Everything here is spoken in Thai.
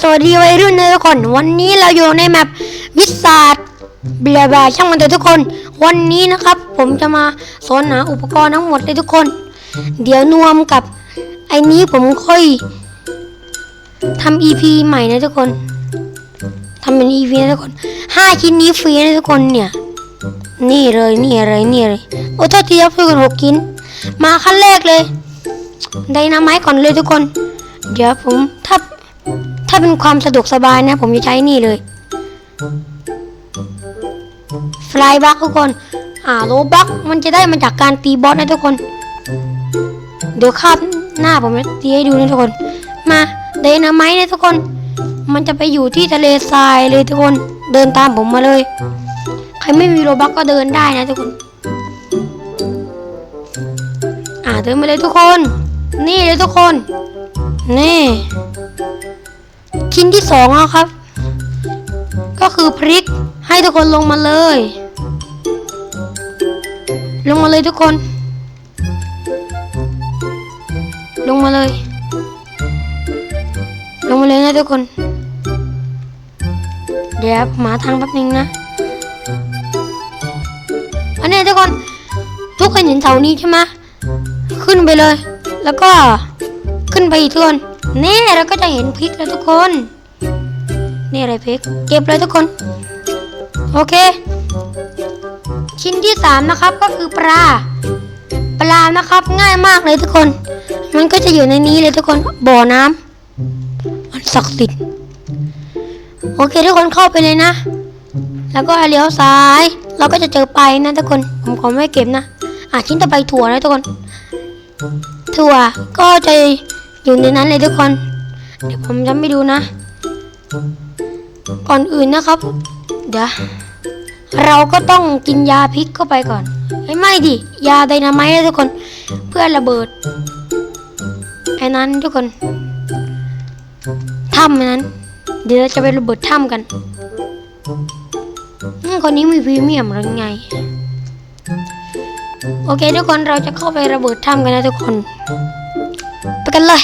สวัสดีวัยรุ่นนทุกคน วันนี้เราอยู่ในแมปวิสาดเบียบาช่างมันเถอะทุกคน วันนี้นะครับ ผมจะมาสอนหาอุปกรณ์ทั้งหมดเลยทุกคน เดี๋ยวนวมกับไอ้นี้ผมค่อยทำ EP ใหม่นะทุกคนทำเป็น EP นะทุกคนห้าชิ้นนี้ฟรีนะทุกคนเนี่ย นี่เลยนี่เลยนี่เลยโอ้โทษทีครับทุกคนหกชิ้น มาขั้นแรกเลยไดนาไมต์ก่อนเลยทุกคน เดี๋ยวผมถ้า ถ้าเป็นความสะดวกสบายนะ ผมจะใช้นี่เลยฟลายบักทุกคน อ่าโลบักมันจะได้มาจากการตีบอสนะทุกคน เดี๋ยวคาบหน้าผมจะตีให้ดูนะทุกคน มาไดนาไมนะทุกคน มันจะไปอยู่ที่ทะเลทรายเลยทุกคน เดินตามผมมาเลย ใครไม่มีโลบักก็เดินได้นะทุกคน อ่าเดินมาเลยทุกคน นี่เลยทุกคน นี่ ชิ้นที่สองแล้วครับ ก็คือพริกให้ทุกคนลงมาเลย ลงมาเลยทุกคน ลงมาเลย ลงมาเลยนะทุกคน เดี๋ยวหมาทางแป๊บนึงนะอันนี้ทุกคนทุกคนเห็นเสานี้ใช่ไหมขึ้นไปเลย แล้วก็ขึ้นไปอีกทุกคน นี่เราก็จะเห็นพริกแล้วทุกคน นี่อะไรพริก เก็บเลยทุกคน โอเค ชิ้นที่สามนะครับก็คือปลา ปลานะครับง่ายมากเลยทุกคน มันก็จะอยู่ในนี้เลยทุกคน บ่อน้ำมันศักดิ์สิทธิ์ โอเคทุกคนเข้าไปเลยนะ แล้วก็เลี้ยวซ้าย เราก็จะเจอไปนะทุกคน ผมขอไม่เก็บนะ อะชิ้นต่อไปถั่วนะทุกคน ถั่วก็จะ อยู่ในนั้นเลยทุกคน เดี๋ยวผมจะไม่ดูนะ ก่อนอื่นนะครับ เดี๋ยวเราก็ต้องกินยาพิษเข้าไปก่อนไอ้ยไม่ดิ ยาไดนาไมต์นะทุกคน เพื่อระเบิดไอ้นั้นทุกคนถ้ำนั้น เดี๋ยวจะไประเบิดถ้ำกันคนนี้มีพรีเมียมหรือไง โอเคทุกคนเราจะเข้าไประเบิดถ้ำกันนะทุกคน ไปกันเลย